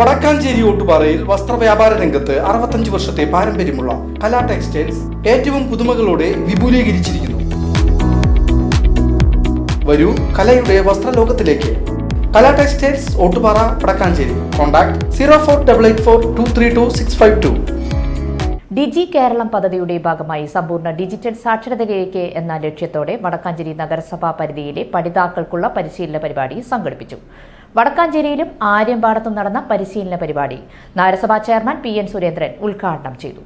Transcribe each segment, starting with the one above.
വടക്കാഞ്ചേരി ഓട്ടുപാറയിൽ വസ്ത്രവ്യാപാര രംഗത്ത് അറുപത്തഞ്ച് വർഷത്തെ പാരമ്പര്യമുള്ള കലാ ടെക്സ്റ്റൈൽസ് ഏറ്റവും പുതുമകളോടെ വിപുലീകരിച്ചിരിക്കുന്നു. വരൂ കലയുടെ വസ്ത്രലോകത്തിലേക്ക്. Kala textiles Ottupara Vadakkanchery. Contact zero four double eight four two three two six five two. Digi Keralam പദ്ധതിയുടെ ഭാഗമായി സമ്പൂർണ ഡിജിറ്റൽ സാക്ഷരതയിലേക്ക് എന്ന ലക്ഷ്യത്തോടെ വടക്കാഞ്ചേരി നഗരസഭാ പരിധിയിലെ പഠിതാക്കൾക്കുള്ള പരിശീലന പരിപാടി സംഘടിപ്പിച്ചു. വടക്കാഞ്ചേരിയിലും ആര്യമ്പാടത്തും നടന്ന പരിശീലന പരിപാടി. നഗരസഭാ ചെയർമാൻ പി എൻ സുരേന്ദ്രൻ ഉദ്ഘാടനം ചെയ്തു.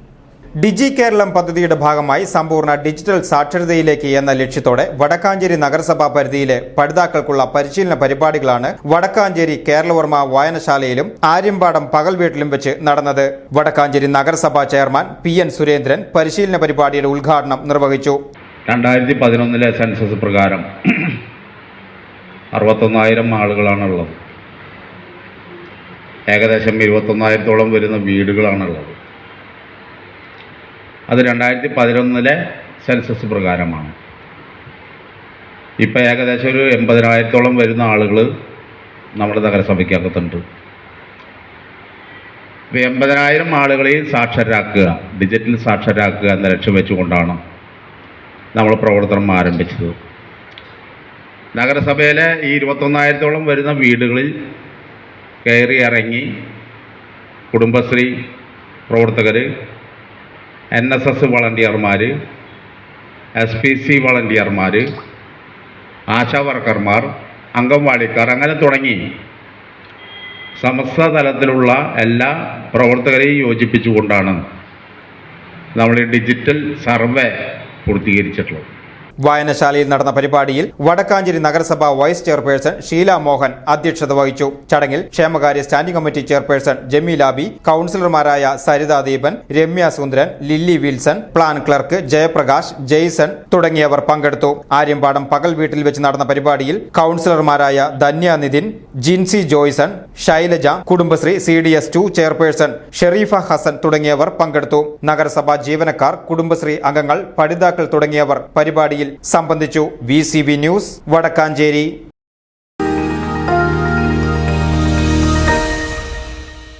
ഡിജി കേരളം പദ്ധതിയുടെ ഭാഗമായി സമ്പൂർണ ഡിജിറ്റൽ സാക്ഷരതയിലേക്ക് എന്ന ലക്ഷ്യത്തോടെ വടക്കാഞ്ചേരി നഗരസഭാ പരിധിയിലെ പഠിതാക്കൾക്കുള്ള പരിശീലന പരിപാടികളാണ് വടക്കാഞ്ചേരി കേരളവർമ്മ വായനശാലയിലും ആര്യമ്പാടം പകൽ വീട്ടിലും വെച്ച് നടന്നത്. വടക്കാഞ്ചേരി നഗരസഭാ ചെയർമാൻ പി എൻ സുരേന്ദ്രൻ പരിശീലന പരിപാടിയുടെ ഉദ്ഘാടനം നിർവഹിച്ചു. രണ്ടായിരത്തി പതിനൊന്നിലെ സെൻസസ് പ്രകാരം അറുപത്തൊന്നായിരം ആളുകളാണുള്ളത്. ഏകദേശം ഇരുപത്തൊന്നായിരത്തോളം വരുന്ന വീടുകളാണുള്ളത്. അത് രണ്ടായിരത്തി പതിനൊന്നിലെ സെൻസസ് പ്രകാരമാണ്. ഇപ്പോൾ ഏകദേശം ഒരു എൺപതിനായിരത്തോളം വരുന്ന ആളുകൾ നമ്മുടെ നഗരസഭയ്ക്കകത്തുണ്ട്. ഇപ്പോൾ എൺപതിനായിരം ആളുകളെയും സാക്ഷരരാക്കുക ഡിജിറ്റൽ സാക്ഷരരാക്കുക എന്ന ലക്ഷ്യം വെച്ചുകൊണ്ടാണ് നമ്മൾ പ്രവർത്തനം ആരംഭിച്ചത്. നഗരസഭയിലെ ഈ ഇരുപത്തൊന്നായിരത്തോളം വരുന്ന വീടുകളിൽ കയറി ഇറങ്ങി കുടുംബശ്രീ പ്രവർത്തകർ എൻ എസ് എസ് വളണ്ടിയർമാർ എസ് പി സി വളണ്ടിയർമാർ ആശാ വർക്കർമാർ അംഗൻവാടിക്കാർ അങ്ങനെ തുടങ്ങി. സമസ്ത തലത്തിലുള്ള എല്ലാ പ്രവർത്തകരെയും യോജിപ്പിച്ചുകൊണ്ടാണ് നമ്മൾ ഡിജിറ്റൽ സർവേ പൂർത്തീകരിച്ചിട്ടുള്ളത്. വായനശാലയിൽ നടന്ന പരിപാടിയിൽ വടക്കാഞ്ചേരി നഗരസഭ വൈസ് ചെയർപേഴ്സൺ ഷീല മോഹൻ അധ്യക്ഷത വഹിച്ചു. ചടങ്ങിൽ ക്ഷേമകാര്യ സ്റ്റാൻഡിംഗ് കമ്മിറ്റി ചെയർപേഴ്സൺ ജമീലാബി കൌൺസിലർമാരായ സരിതാ ദീപൻ രമ്യ സുന്ദരൻ ലില്ലി വിൽസൺ പ്ലാൻ ക്ലർക്ക് ജയപ്രകാശ് ജെയ്സൺ തുടങ്ങിയവർ പങ്കെടുത്തു. ആര്യമ്പാടം പകൽ വീട്ടിൽ വെച്ച് നടന്ന പരിപാടിയിൽ കൌൺസിലർമാരായ Dhanya Nithin Jincy Joyson Shailaja Kudumbashree C D S two chairperson Sherifa Hasan തുടങ്ങിയവർ പങ്കെടുത്തു. നഗരസഭാ ജീവനക്കാർ കുടുംബശ്രീ അംഗങ്ങൾ പഠിതാക്കൾ തുടങ്ങിയവർ പരിപാടിയിൽ സംബന്ധിച്ചു വി ന്യൂസ് വടക്കാഞ്ചേരി.